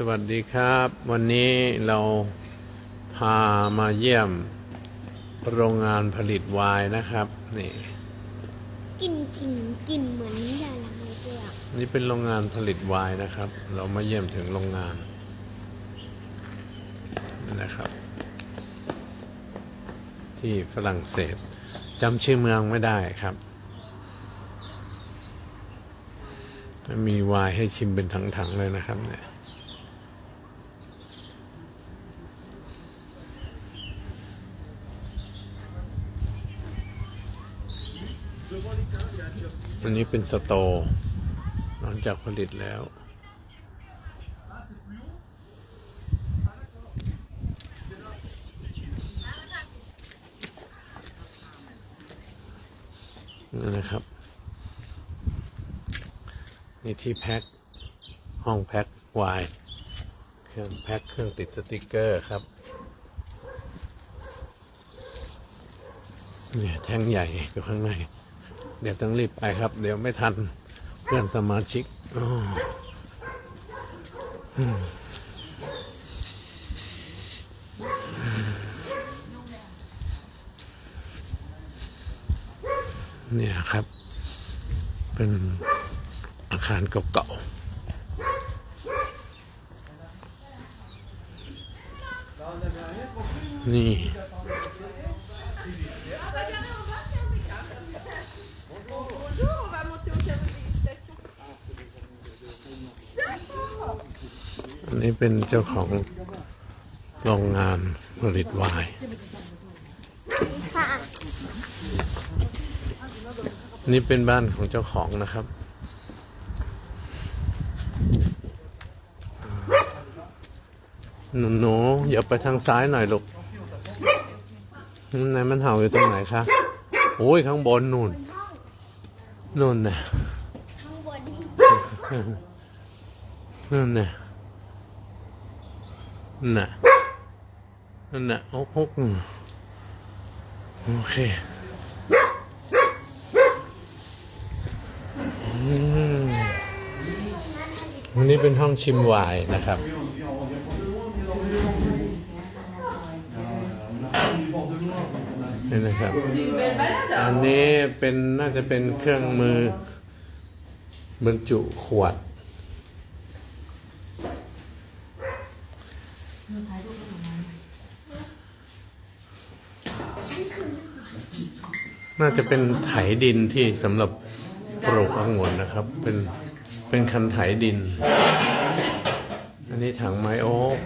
สวัสดีครับ วันนี้เราพามาเยี่ยมโรงงานผลิตไวน์นะครับนี่กินกินกินเหมือนนิยายหลังเลยเลยอะนี่เป็นโรงงานผลิตไวน์นะครับ เรามาเยี่ยมถึงโรงงานนะครับ ที่ฝรั่งเศสจำชื่อเมืองไม่ได้ครับ มีไวน์ให้ชิมเป็นถังๆเลยนะครับเนี่ย อันนี้เป็นสโตร์หลังจากผลิตแล้วนี่นะครับ นี่ที่แพ็คห้องแพ็คไวน์เครื่องแพ็คเครื่องติดสติกเกอร์ครับเนี่ยแท่งใหญ่อยู่ข้างใน เดี๋ยวต้องรีบไปครับ เดี๋ยวไม่ทันเพื่อนสมาชิกเนี่ยครับ เป็นอาคารเก่าๆนี่ นนี้เป็นเจ้าของโรงงานผลิตไวน์ค่ะนี่เป็นบ้านของเจ้าของนะครับ หนูหนูอย่าไปทางซ้ายหน่อยลูกนั่นไหนมันเห่าอยู่ตรงไหนคะ โอ้ยข้างบนนู่น นู่นน่ะข้างบนนั่นน่ะ น่ะนั่นน่ะโอ้โโอเคอืมอันนี้เป็นห้องชิมไวน์นะครับนี่นะครับ อันนี้เป็นน่าจะเป็นเครื่องมือบรรจุขวด น่าจะเป็นไถดินที่สำหรับปลูกองุ่นนะครับ เป็นเป็นคันไถดิน อันนี้ถังไม้โอ๊ก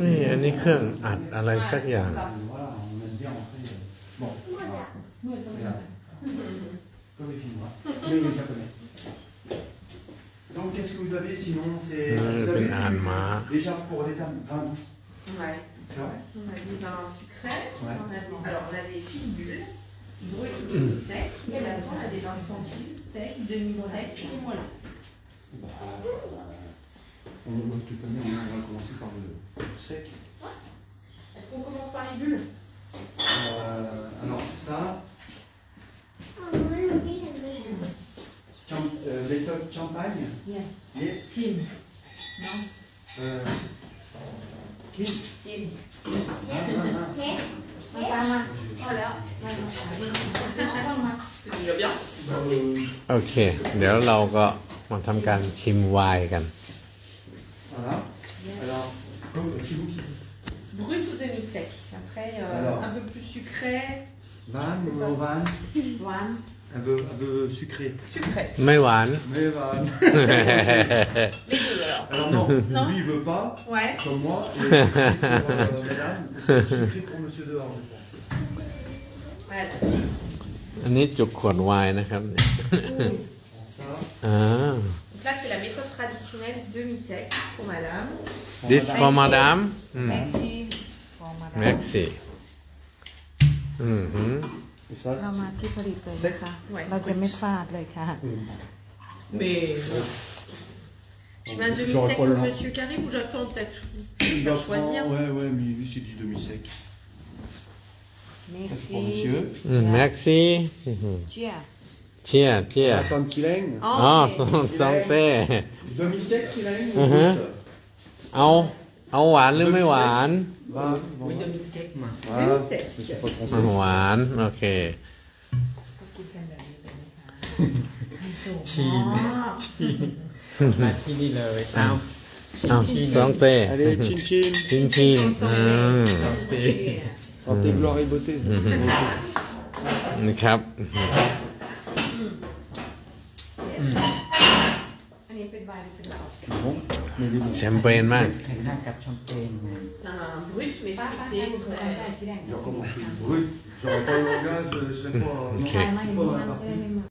นี่อันนี้เครื่องอัดอะไรสักอย่าง Donc qu'est-ce า Ouais. c'est vrai On a des vins sucrés. Ouais. On a des- alors, on a des fines bulles, brut et demi-sec. Et maintenant, on a des vins tranquilles, secs, demi-secs et moelleux. Bah, on, manière, on va commencer par le sec. Est-ce qu'on commence par les bulles Euh, alors ça, อ๋อ หนูไม่เห็นเลย champ- euh, méthode champagne Yeah. Yes. Tim. Non Euh, qui Tim. Ah, ah, ah. เทส Voilà. Voilà. C'est déjà bien. Euh, โอเค เดี๋ยวเราก็มาทำการชิมไวน์กัน Voilà. Alors, comme- c'est vous qui Brut ou demi-sec. Après, euh, Alors. un peu plus sucré. Van ou au van One. un peu, un peu sucré. Sucré. ไม่หวาน Mais van. Les deux alors. Alors non, Non. lui il veut pas, Ouais. comme moi, et c'est sucré pour euh, madame, c'est sucré pour monsieur dehors, je crois. Voilà. อันนี้จุกขวดไวน์นะครับ Prends ça. อ่า Donc là, c'est la méthode traditionnelle demi-sec pour madame. this for madam อืม Merci. Pour madame. merci อืมหืม Et ça, เรามาที่ผลิตเลยนะคะ Ouais. เราจะไม่พลาดเลยค่ะ Mais. Je mets un J'aurais demi-sec pas pour le nom. monsieur qui arrive ou j'attends peut-être il faire va choisir prendre, ouais, ouais, mais lui c'est du demi-sec. เม Ça c'est ซี pour monsieur. อืม merci อืมเจียเชียร์เชียร์ Attends qu'il aille. อ๋อสองสองเต้ Demi-sec qu'il aille ou Mhm. brut เอาเอาหวานหรือไม่หวาน Va, bon, Oui, va. demi-sec, moi. Voilà, je me suis pas trompé. หวาน โอเค ชีน มาที่นี่เลยเอาเอาสองเต้ Allez, chin chin. ชินชินอืม Santé, gloire et beauté. นี่ครับ อันนี้เป็นไวน์เป็นเหล้า Bon, mais il est bon. แชมเปญมาก แข่งหน้ากับแชมเปญไง C'est un brut, mais ป้าป้า fruité. ทำได้ที่แรก J'ai encore compris. Brut. J'aurais pas le langage, je l'ai pas. Ok. ไม่ไม่ไม่ไม่